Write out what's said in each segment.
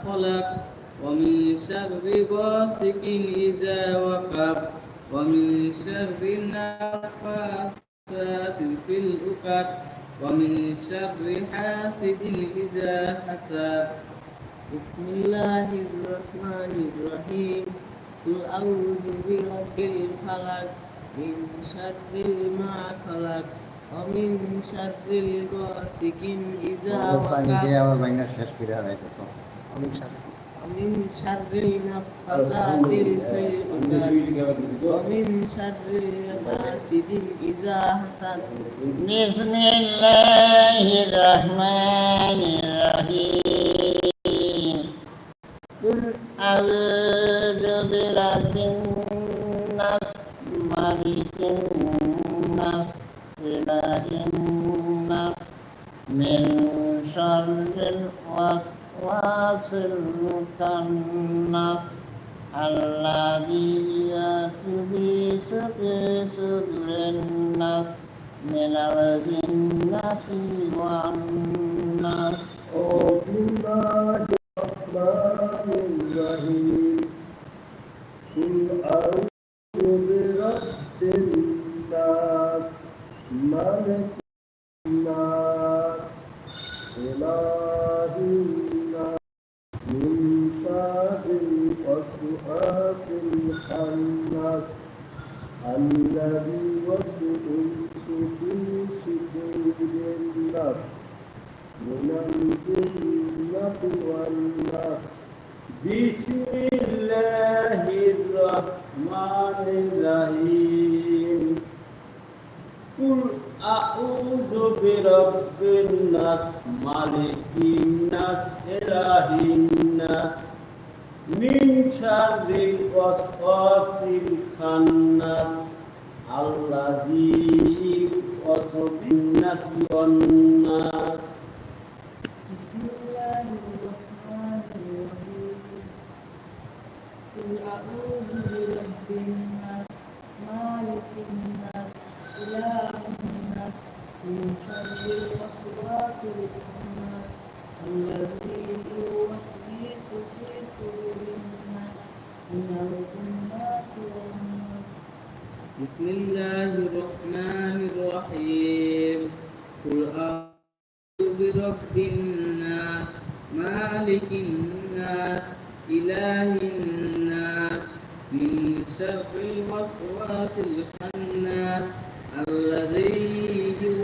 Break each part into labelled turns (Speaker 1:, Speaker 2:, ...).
Speaker 1: خلق ومن شر غاسق إذا وقب ومن شر النفاثات في العقد ومن شر حاسد إذا حسد
Speaker 2: بسم الله الرحمن الرحيم قل أعوذ برب الفلق من شر ما خلق ومن شر غاسق إذا
Speaker 3: وقع
Speaker 2: ومن شر النفاثات ومن شر حاسد إذا حسد
Speaker 3: بسم الله الرحمن الرحيم قل أعوذ برب الناس مالك إله الناس من شر الوسواس الخناس الذي يوسوس في صدور الناس من الجنة والناس
Speaker 4: ملك الناس إله الناس من شر الوسواس الخناس الذي يوسوس في صدور الناس من الجنة والناس بسم الله الرحمن الرحيم قل أعوذ برب الناس مالك الناس إله الناس من شر الوسواس الخناس الذي يوسوس بالناس والناس
Speaker 2: بسم الله الرحمن الرحيم قل أعوذ برب الناس مالك الناس إله الناس من شر الوسواس الخناس الذي يوسوس في صدور الناس من الجنة والناس
Speaker 1: بسم الله الرحمن الرحيم. قل أعوذ برب الناس مالك الناس إله الناس من شر الوسواس الخناس الذي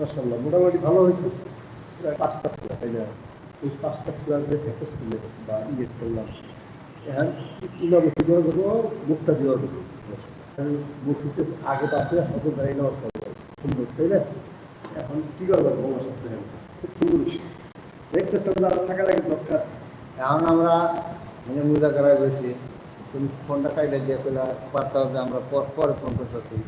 Speaker 4: মাশাআল্লাহ মোটামুটি ভালো হয়েছে। প্রায় পাঁচটা স্কুল তাই না? এই পাঁচটা স্কুলের একটা স্কুলে বা ইয়ে করলাম। এখন কীভাবে কীভাবে করব মুখটা দেওয়ার করব বলছিতে আগে পাশে নেওয়ার করব সুন্দর তাই না? এখন কী করব তোমার সাথে খুব সুন্দর নেক্সট থাকা লাগে দরকার।
Speaker 3: এখন আমরা মানে মুজা করাই বলছি তুমি ফোনটা কাইটা দিয়ে পেলা পারতা যে আমরা পর- পরে ফোন করতেছি।